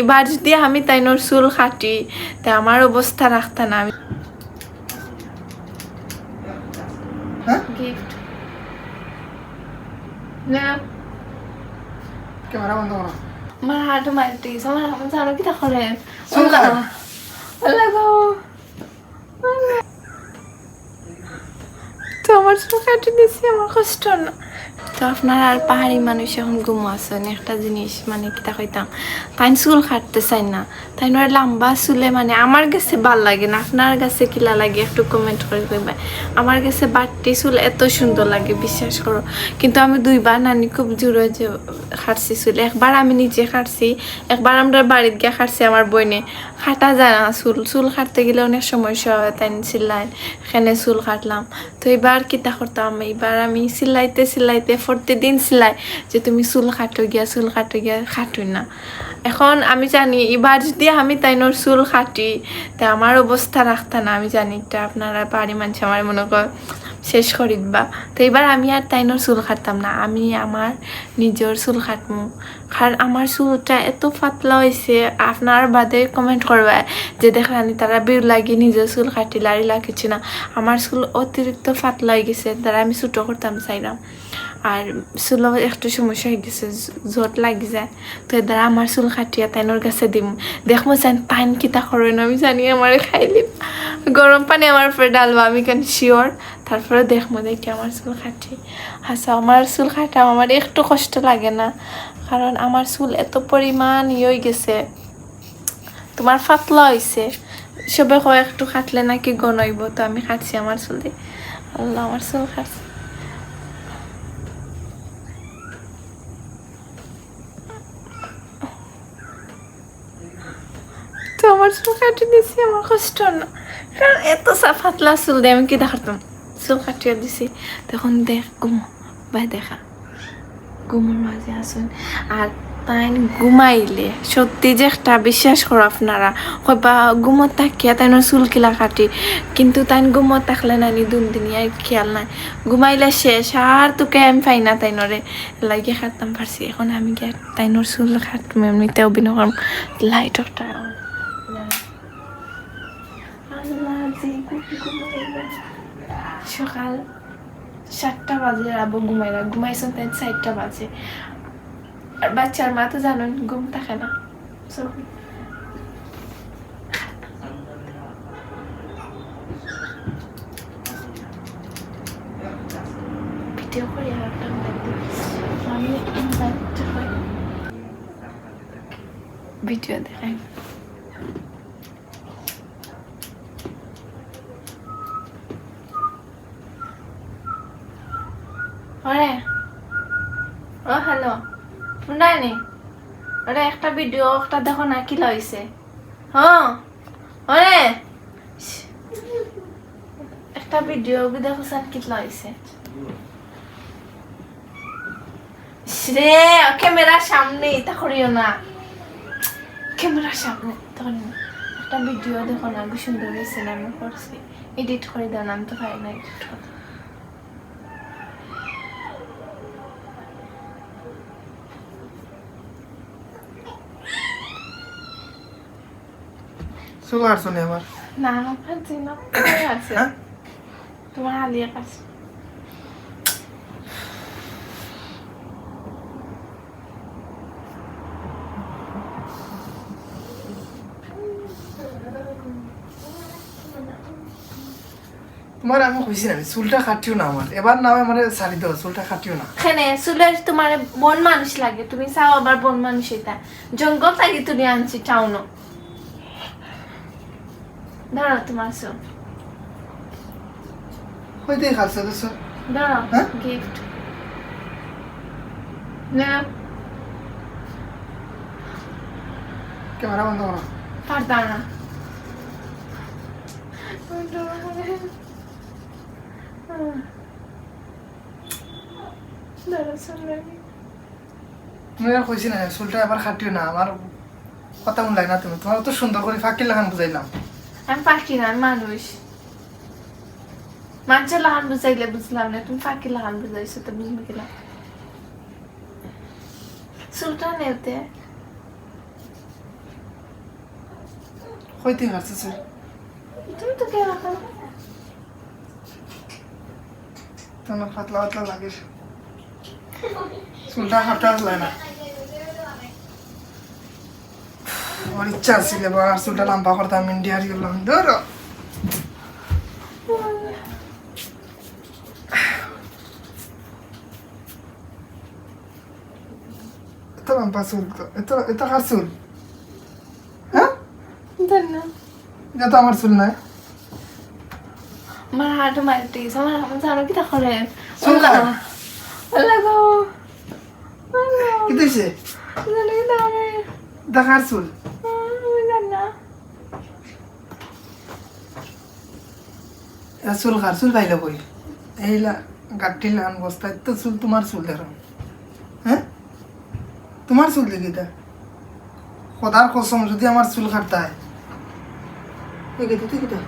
এবার যদি আমি তাইনোর চুল কাটি তা আমার অবস্থা রাখতা না। আমি হ্যাঁ? গিফট না। ক্যামেরা বন্ধ করো। আমার হাঁটু মারতে গেছে আমার আমার জানো কি তা করে চুল কাট। আল্লাহ গো। আল্লাহ। তো আমার চুল কাটি দিছি আমার কষ্ট না। তো আপনার আর পাহাড়ি মানুষ এখন ঘুমাচ্ছেন একটা জিনিস মানে কিতা কইতাম তাই চুল কাটতে চাই না তাই নয় লম্বা চুলে মানে আমার কাছে ভালো লাগে না, আপনার কাছে কিলা লাগে একটু কমেন্ট করে কইবা, আমার কাছে বাড়তি চুল এত সুন্দর লাগে, বিশ্বাস করো, কিন্তু আমি দুইবার নানি খুব জোরে যে কাটছি চুল, একবার আমি নিজে কাটছি, একবার আমরা বাড়িতে গিয়ে কাটছি আমার বইনে, কাটা যায় না চুল চুল কাটতে গেলে অনেক সমস্যা হয় তাই চিল্লাই এখানে চুল কাটলাম, তো এবার কিতা করতাম এবার আমি সিলাইতে সিলাইতে প্রতিদিন সিলাই যে তুমি চুল কাটো গিয়া, চুল কাটো গিয়া কাটোই না। এখন আমি জানি এবার যদি আমি তাইনোর চুল কাটি, তা আমার অবস্থা রাখতা না, আমি জানি এটা আপনারা বাড়ি মানুষ আমার মনে কর শেষ করে দিবা। তো এবার আমি আর তাইনোর চুল কাটতাম না, আমি আমার নিজের চুল কাটমু কারণ আমার চুলটা এত পাতলা হয়েছে আপনার বাদে কমেন্ট করবা যে দেখলানি তারা বিউ লাগি নিজের চুল কাটি লাড়িলা কিছু না। আমার চুল অতিরিক্ত পাতলা হয়ে গেছে তারা আমি ছোটো করতাম চাইলাম আর চুলো একটু সমস্যা হয়ে গেছে জোট লাগি যায় তো এর দ্বারা আমার চুল কাটিয়া তাইনোর কাছে দিম। দেখব জান পান কিতা করেন আমি জানি আমার খাইলিম গরম পানি আমার উপরে ডালবো আমি কেন শিওর তারপরে দেখব দেখি আমার চুল কাটি। আচ্ছা আমার চুল কাটাম আমার একটু কষ্ট লাগে না কারণ আমার চুল এত পরিমাণ ইয়ে হয়ে গেছে। তোমার পাতলা হয়েছে সবে কয়, একটু কাটলে নাকি গনইব তো আমি কাটছি আমার চুল দিয়ে আল্লাহ আমার চুল কাটছে তো আমার চুল কাটি দিছি, আমার কষ্ট না। কারণ এত সা পাতলা চুল দিয়ে আমি কি দেখাতাম? চুল কাটিয়ে দিছি। তখন দেখ, গুমো বাই দেখা। ঘুমের মাঝে আসুন আর তাই ঘুমাইলে, সত্যি যে একটা বিশ্বাস করো আপনারা। কইবা ঘুমত থাকিয়া তাই চুল কিলা কাটি। কিন্তু তাই ঘুমত থাকলে নানি দুন দিনই আর খেয়াল নাই। ঘুমাইলে শেষ, আর তোকে আমি পাই না তাই নরে লাগে খাটতাম পারছি, এখন আমি গিয়ে তাই চুল খাটতাম এমনিতে অভিনয় করম লাইটটা সকাল সাতটা বাজে আবু ঘুমাইরা ঘুমাইছেন তাই চারটা বাজে। আর বাচ্চার মা তো জানেন ঘুম থাকে না। ভিডিও করে ওরে ও হ্যালো শুনাই নি? একটা ভিডিও একটা দেখো না, কি লইছে হ্যাঁ ওরে একটা ভিডিও দেখো স্যার কি লইছে রে ক্যামেরার সামনে এটা করিও না। ক্যামেরার সামনে, তখন একটা ভিডিও দেখো না কি সুন্দর হয়েছে আমি করছি। এডিট করে দেন আমি তো পারি না এডিট করতে চুল কাটছো নি আমার না পারছি না তোমার আছে। হ্যাঁ? তোমার আলিয়া কাছে তোমার আমি কইছি না চুলটা কাটিও না আমার। এবার না আমার সারি দাও চুলটা কাটিও না। এখানে চুলের তোমার বন মানুষ লাগে তুমি চাও আবার বন মানুষ এটা জঙ্গল থাকি তুমি আনছি টাউনও চুল হইতেই খাচ্ছে তো স্যার? গিফট না ক্যামেরা বন্ধ করো। পারতাম না ধরো তুমি আর কইছি না চুলটা এবার কাটিও না আমার কথা মন লাগে না তুমি। তোমার তো সুন্দর করে ফাঁকি লাগান বুঝাইলাম। আমি পাখি না মানুষ মানুষের লাহান বুঝাইলে বুঝলাম না তুমি পাখি লাহান বুঝাইছো তো বুঝবে কিনা সুলতান নেওতে কইতে কাটছে চুল তুমি তো কে রাখো তোমার পাতলা পাতলা লাগে চুলটা কাটা যায় না আমার ইচ্ছা আছিল এবার চুলটা লম্বা করতাম ইন্ডিয়ার গেলাম ধরো এত লম্বা চুল তো এত এত কার চুল হ্যাঁ জানি না এটা তো আমার চুল নাই আমার হাঁটু মারতে গেছে আমার আমার জানো কি তা করেন চুল কার? আল্লাহ গো কি দিয়েছে জানি কি তা করে দেখার চুল আমি জানি না এটা চুল কার চুল পাইলে কই এইলা গাঠি লান বস্তা তো চুল তোমার চুল দেখো হ্যাঁ তোমার চুল দেখি তা? খোদার কসম যদি আমার চুল কাটতা হয় এই গেতে কিটা